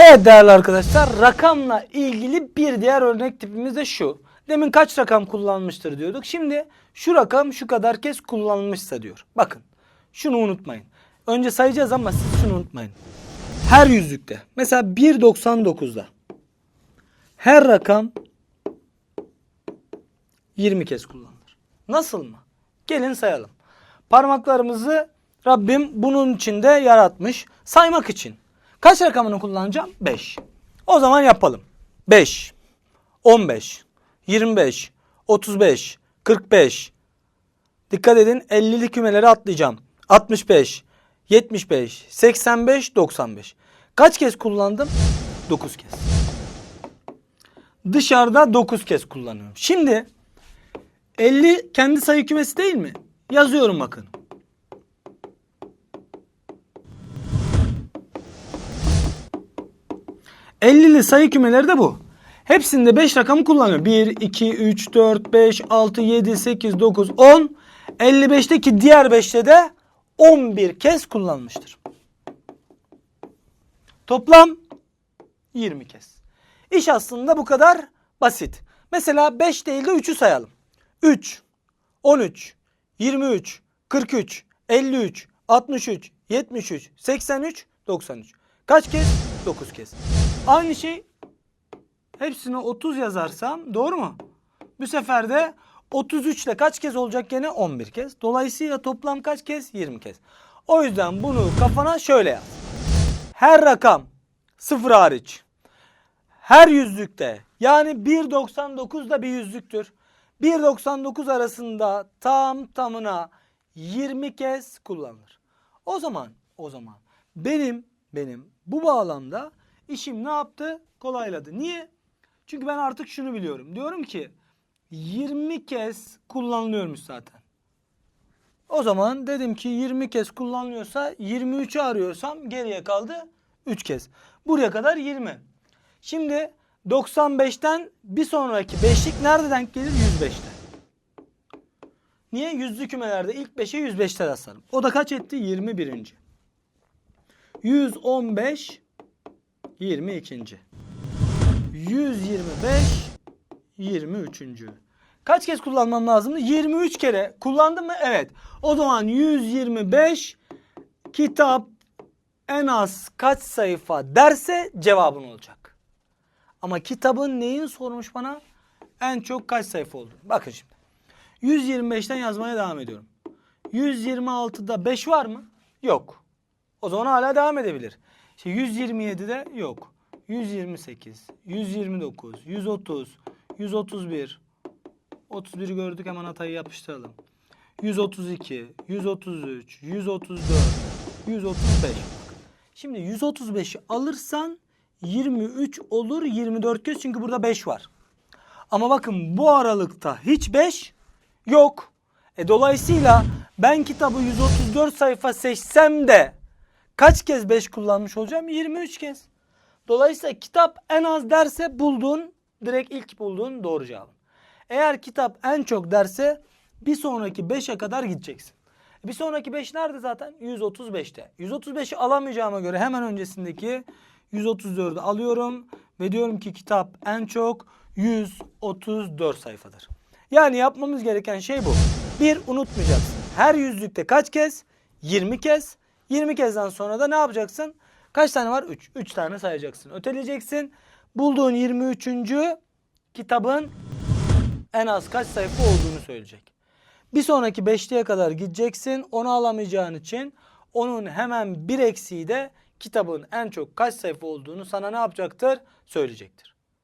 Evet değerli arkadaşlar rakamla ilgili bir diğer örnek tipimiz de şu. Demin kaç rakam kullanmıştır diyorduk. Şimdi şu rakam şu kadar kez kullanılmışsa diyor. Bakın şunu unutmayın. Önce sayacağız ama siz şunu unutmayın. Her yüzlükte mesela 1.99'da her rakam 20 kez kullanılır. Nasıl mı? Gelin sayalım. Parmaklarımızı Rabbim bunun içinde yaratmış. Saymak için. Kaç rakamını kullanacağım? 5. O zaman yapalım. 5, 15, 25, 35, 45. Dikkat edin 50'li kümeleri atlayacağım. 65, 75, 85, 95. Kaç kez kullandım? 9 kez. Dışarıda 9 kez kullanıyorum. Şimdi 50 kendi sayı kümesi değil mi? Yazıyorum bakın. Ellili sayı kümeleri de bu. Hepsinde 5 rakamı kullanıyor. 1, 2, 3, 4, 5, 6, 7, 8, 9, 10. 55'teki diğer 5'te de 11 kez kullanmıştır. Toplam 20 kez. İş aslında bu kadar basit. Mesela 5 değil de 3'ü sayalım. 3, 13, 23, 43, 53, 63, 73, 83, 93. Kaç kez? 9 kez. Aynı şey hepsine 30 yazarsam doğru mu? Bu sefer de 33 ile kaç kez olacak gene? 11 kez. Dolayısıyla toplam kaç kez? 20 kez. O yüzden bunu kafana şöyle yaz. Her rakam sıfır hariç her yüzlükte yani 1.99 da bir yüzlüktür. 1.99 arasında tam tamına 20 kez kullanılır. O zaman o zaman benim benim bu bağlamda işim ne yaptı? Kolayladı. Niye? Çünkü ben artık şunu biliyorum. Diyorum ki 20 kez kullanılıyormuş zaten. O zaman dedim ki 20 kez kullanılıyorsa 23'ü arıyorsam geriye kaldı 3 kez. Buraya kadar 20. Şimdi 95'ten bir sonraki beşlik nerede denk gelir? 105'te. Niye? Yüzlü kümelerde ilk 5'e 105'te rastlarım. O da kaç etti? 21. 115 22. 125 23. Kaç kez kullanmam lazımdı? 23 kere. Kullandım mı? Evet. O zaman 125 kitap en az kaç sayfa derse cevabın olacak. Ama kitabın neyin sormuş bana? En çok kaç sayfa oldu? Bakın şimdi. 125'ten yazmaya devam ediyorum. 126'da 5 var mı? Yok. O zaman hala devam edebilir. İşte 127'de yok. 128, 129, 130, 131. 31'i gördük hemen hatayı yapıştıralım. 132, 133, 134, 135. Şimdi 135'i alırsan 23 olur 24 kez çünkü burada 5 var. Ama bakın bu aralıkta hiç 5 yok. E dolayısıyla ben kitabı 134 sayfa seçsem de kaç kez 5 kullanmış olacağım? 23 kez. Dolayısıyla kitap en az derse bulduğun direkt ilk bulduğun doğru cevap. Eğer kitap en çok derse bir sonraki 5'e kadar gideceksin. Bir sonraki 5 nerede zaten? 135'te. 135'i alamayacağıma göre hemen öncesindeki 134'ü alıyorum ve diyorum ki kitap en çok 134 sayfadır. Yani yapmamız gereken şey bu. Bir unutmayacaksın. Her yüzlükte kaç kez? 20 kez. 20 kezden sonra da ne yapacaksın? Kaç tane var? 3. 3 tane sayacaksın. Öteleyeceksin. Bulduğun 23. kitabın en az kaç sayfa olduğunu söyleyecek. Bir sonraki beşliğe kadar gideceksin. Onu alamayacağın için onun hemen bir eksiği de kitabın en çok kaç sayfa olduğunu sana ne yapacaktır? Söyleyecektir.